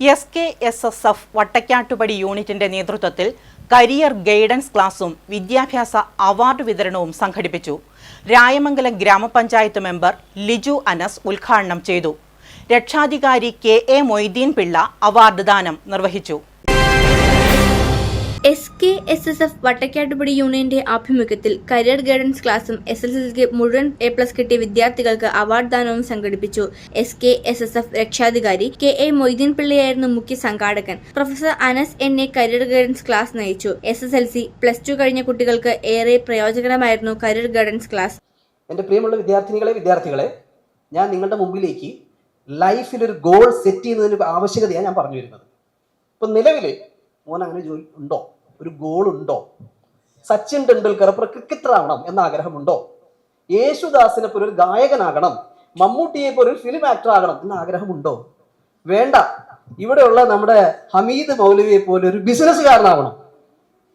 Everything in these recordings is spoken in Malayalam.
S K S S F Vattakkattupadi യൂണിറ്റിന്റെ നേതൃത്വത്തിൽ കരിയർ ഗൈഡൻസ് ക്ലാസും വിദ്യാഭ്യാസ അവാർഡ് വിതരണവും സംഘടിപ്പിച്ചു. രായമംഗലം ഗ്രാമപഞ്ചായത്ത് മെമ്പർ ലിജു അനസ് ഉദ്ഘാടനം ചെയ്തു. രക്ഷാധികാരി K A Moideen Pillai award ദാനം നിർവഹിച്ചു. S K S S F Vattakkattupadi യൂണിയന്റെ ആഭിമുഖ്യത്തിൽ കരിയർ ഗൈഡൻസ് ക്ലാസും എസ് എസ് എസ് മുഴുവൻ എ പ്ലസ് കിട്ടിയ വിദ്യാർത്ഥികൾക്ക് അവാർഡ് ദാനവും സംഘടിപ്പിച്ചു. S K S S F രക്ഷാധികാരി കെ എ മൊയ്തീൻ പിള്ളയായിരുന്നു മുഖ്യ സംഘാടകൻ. Professor Anas N A career guidance class നയിച്ചു. S S L C plus two കഴിഞ്ഞ കുട്ടികൾക്ക് ഏറെ പ്രയോജനകരമായിരുന്നു കരിയർ ഗൈഡൻസ് ക്ലാസ്. എന്റെ പ്രിയമുള്ള വിദ്യാർത്ഥികളെ വിദ്യാർത്ഥികളെ ഞാൻ നിങ്ങളുടെ മുമ്പിലേക്ക് ലൈഫിൽ ഒരു ഗോൾ സെറ്റ് ചെയ്യുന്നതിന് ആവശ്യകതയാണ് ഞാൻ പറഞ്ഞു വരുന്നത്. ഇപ്പം നിലവിൽ മോൻ അങ്ങനെ ജോലി ഉണ്ടോ? ഒരു ഗോൾ ഉണ്ടോ സച്ചിൻ ടെണ്ടുൽക്കർ ക്രിക്കറ്റർ ആവണം എന്ന ആഗ്രഹമുണ്ടോ യേശുദാസിനെ പോലെ ഒരു ഗായകനാകണം മമ്മൂട്ടിയെ പോലെ ഒരു ഫിലിം ആക്ടർ ആകണം എന്ന ആഗ്രഹമുണ്ടോ വേണ്ട. ഇവിടെയുള്ള നമ്മുടെ ഹമീദ് മൗലവിയെ പോലെ ഒരു ബിസിനസ്സുകാരനാവണം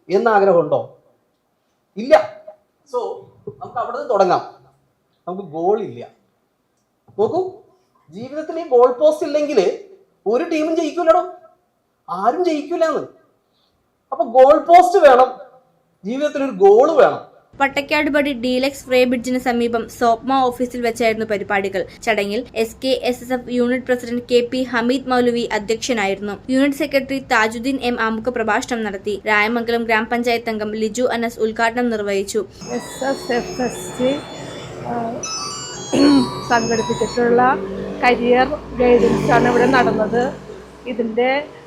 എന്ന ആഗ്രഹമുണ്ടോ ഇല്ല. സോ നമുക്ക് അവിടെ നിന്ന് തുടങ്ങാം. നമുക്ക് ഗോൾ ഇല്ല. നോക്കൂ ജീവിതത്തിൽ ഈ ഗോൾ പോസ്റ്റ് ഇല്ലെങ്കിൽ ഒരു ടീമും ജയിക്കൂലടോ. ആരും ജയിക്കൂലെന്ന്. അപ്പൊ ഗോൾ പോസ്റ്റ് വേണം. ജീവിതത്തിൽ ഒരു ഗോൾ വേണം. വട്ടക്കാടുപടി ഡീലക്സ് ഫ്രേ ബ്രിഡ്ജിന് സമീപം സോപ്മ ഓഫീസിൽ വെച്ചായിരുന്നു പരിപാടികൾ. ചടങ്ങിൽ S K S S F unit president K P Hameed Moulavi അധ്യക്ഷനായിരുന്നു. യൂണിറ്റ് സെക്രട്ടറി താജുദ്ദീൻ എം ആമുഖ പ്രഭാഷണം നടത്തി. രായമംഗലം ഗ്രാമപഞ്ചായത്ത് അംഗം ലിജു അനസ് ഉദ്ഘാടനം നിർവഹിച്ചു. സംഘടിപ്പിച്ചിട്ടുള്ള കരിയർ ഗൈഡൻസ് ആണ് ഇവിടെ നടന്നത്. ഇതിന്റെ ഏഹ്,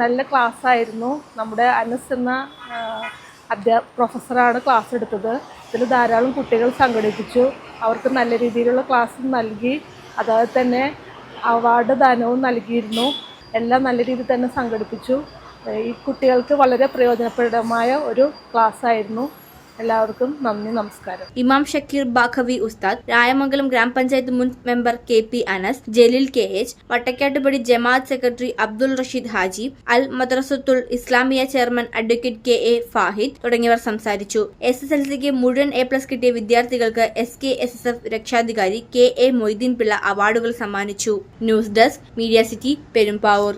നല്ല ക്ലാസ് ആയിരുന്നു നമ്മുടെ അനസ് എന്ന അധ്യാ പ്രൊഫസറാണ് ക്ലാസ് എടുത്തത്. ഇതിൽ ധാരാളം കുട്ടികൾ സംഘടിപ്പിച്ചു. അവർക്ക് നല്ല രീതിയിലുള്ള ക്ലാസ് നൽകി. അതായത് തന്നെ അവാർഡ് ദാനവും നൽകിയിരുന്നു. എല്ലാം നല്ല രീതിയിൽ തന്നെ സംഘടിപ്പിച്ചു. ഈ കുട്ടികൾക്ക് വളരെ പ്രയോജനപ്രദമായ ഒരു ക്ലാസ് ആയിരുന്നു എല്ലാവർക്കും നന്ദി നമസ്കാരം. ഇമാം ഷക്കീർ ബാഖവി ഉസ്താദ് രായമംഗലം ഗ്രാമപഞ്ചായത്ത് മുൻ member K P Anas Jaleel K H Vattakkattupadi Jamaat secretary Abdul Rasheed Haji Al Madrasathul Islamia chairman advocate K A Fahid തുടങ്ങിയവർ സംസാരിച്ചു. എസ് എസ് എൽ സിക്ക് മുഴുവൻ എ പ്ലസ് കിട്ടിയ വിദ്യാർത്ഥികൾക്ക് S K S S F രക്ഷാധികാരി കെ എ മൊയ്തീൻ പിള്ള അവാർഡുകൾ സമ്മാനിച്ചു. News desk media city Perumbavoor.